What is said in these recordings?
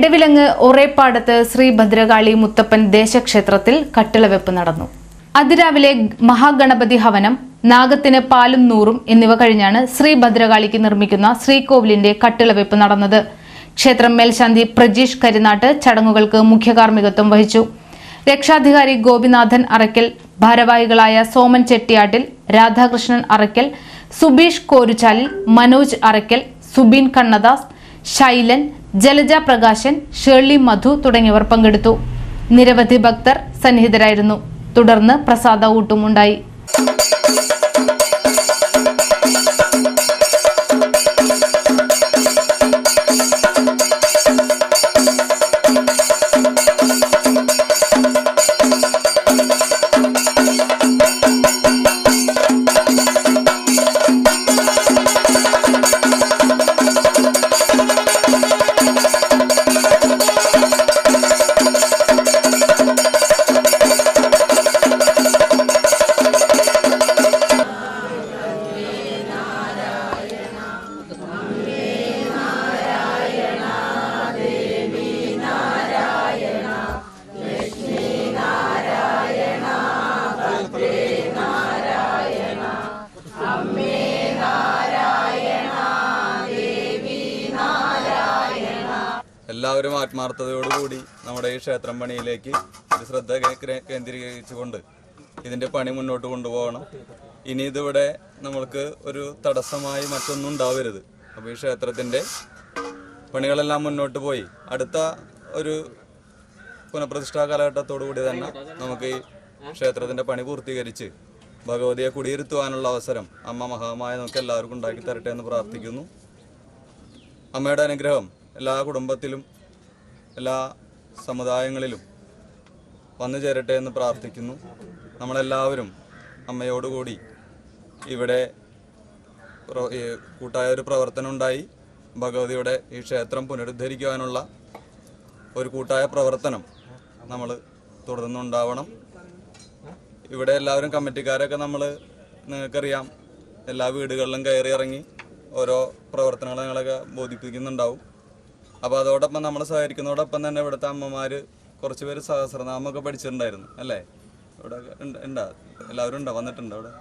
എടവിലങ്ങ് ഒറേപ്പാടത്ത് ശ്രീ ഭദ്രകാളി മുത്തപ്പൻ ദേശക്ഷേത്രത്തിൽ കട്ടിളവെപ്പ് നടന്നു. അതിരാവിലെ മഹാഗണപതി ഹവനം നാഗത്തിന് പാലും നൂറും എന്നിവ കഴിഞ്ഞാണ് ശ്രീ ഭദ്രകാളിക്ക് നിർമ്മിക്കുന്ന ശ്രീകോവിലിന്റെ കട്ടിളവെപ്പ് നടന്നത്. ക്ഷേത്രം മേൽശാന്തി പ്രജീഷ് കരിനാട്ട് ചടങ്ങുകൾക്ക് മുഖ്യകാർമ്മികത്വം വഹിച്ചു. രക്ഷാധികാരി ഗോപിനാഥൻ അറയ്ക്കൽ ഭാരവാഹികളായ സോമൻ ചെട്ടിയാട്ടിൽ രാധാകൃഷ്ണൻ അറയ്ക്കൽ സുബീഷ് കോരുചാലിൽ മനോജ് അറയ്ക്കൽ സുബീൻ കണ്ണദാസ് ശൈലൻ ജലജ പ്രകാശൻ ഷേർലി മധു തുടങ്ങിയവർ പങ്കെടുത്തു. നിരവധി ഭക്തർ സന്നിഹിതരായിരുന്നു. തുടർന്ന് പ്രസാദ ഊട്ടും എല്ലാവരും ആത്മാർത്ഥതയോടുകൂടി നമ്മുടെ ഈ ക്ഷേത്രം പണിയിലേക്ക് ഒരു ശ്രദ്ധ കേന്ദ്രീകരിച്ചുകൊണ്ട് ഇതിന്റെ പണി മുന്നോട്ട് കൊണ്ടുപോകണം. ഇനി ഇതിവിടെ നമ്മൾക്ക് ഒരു തടസ്സമായി മറ്റൊന്നും ഉണ്ടാവരുത്. അപ്പോൾ ഈ ക്ഷേത്രത്തിന്റെ പണികളെല്ലാം മുന്നോട്ട് പോയി. അടുത്ത ഒരു പുനഃപ്രതിഷ്ഠാ കാലഘട്ടത്തോടു കൂടി തന്നെ നമുക്ക് ഈ ക്ഷേത്രത്തിന്റെ പണി പൂർത്തീകരിച്ച് ഭഗവതിയെ കുടിയിരുത്തുവാനുള്ള അവസരം അമ്മ മഹാമായ നമുക്ക് എല്ലാവർക്കും ഉണ്ടാക്കി തരട്ടെ എന്ന് പ്രാർത്ഥിക്കുന്നു. അമ്മയുടെ അനുഗ്രഹം എല്ലാ കുടുംബത്തിലും എല്ലാ സമുദായങ്ങളിലും വന്നു ചേരട്ടെ എന്ന് പ്രാർത്ഥിക്കുന്നു. നമ്മളെല്ലാവരും അമ്മയോടുകൂടി ഇവിടെ കൂട്ടായ ഒരു പ്രവർത്തനം ഉണ്ടായി ഭഗവതിയുടെ ഈ ക്ഷേത്രം പുനരുദ്ധരിക്കുവാനുള്ള ഒരു കൂട്ടായ പ്രവർത്തനം നമ്മൾ തുടർന്നുണ്ടാവണം. ഇവിടെ എല്ലാവരും കമ്മിറ്റിക്കാരൊക്കെ നമ്മൾ നിങ്ങൾക്കറിയാം. എല്ലാ വീടുകളിലും കയറി ഇറങ്ങി ഓരോ പ്രവർത്തനങ്ങളെ ഞങ്ങളൊക്കെ ബോധിപ്പിക്കുന്നുണ്ടാവും. അപ്പോൾ അതോടൊപ്പം നമ്മൾ സഹകരിക്കുന്നതോടൊപ്പം തന്നെ ഇവിടുത്തെ അമ്മമാർ കുറച്ച് പേര് സഹസ്രനാമൊക്കെ പഠിച്ചിട്ടുണ്ടായിരുന്നു അല്ലേ? ഇവിടെ ഉണ്ട് എല്ലാവരും ഉണ്ടോ വന്നിട്ടുണ്ടോ അവിടെ?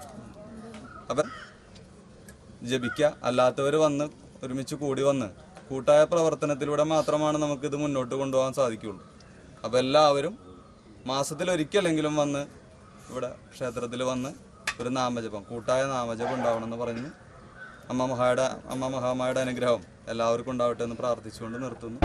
അപ്പം ജപിക്കുക അല്ലാത്തവർ വന്ന് ഒരുമിച്ച് കൂടി വന്ന് കൂട്ടായ പ്രവർത്തനത്തിലൂടെ മാത്രമാണ് നമുക്ക് ഇത് മുന്നോട്ട് കൊണ്ടുപോകാൻ സാധിക്കുകയുള്ളൂ അപ്പോൾ എല്ലാവരും മാസത്തിലൊരിക്കലെങ്കിലും വന്ന് ഇവിടെ ക്ഷേത്രത്തിൽ വന്ന് ഒരു നാമജപം കൂട്ടായ നാമജപം ഉണ്ടാവണമെന്ന് പറഞ്ഞു അമ്മ മഹായുടെ അമ്മ മഹാമായുടെ അനുഗ്രഹം എല്ലാവർക്കും ഉണ്ടാവട്ടെ എന്ന് പ്രാർത്ഥിച്ചുകൊണ്ട് നിർത്തുന്നു.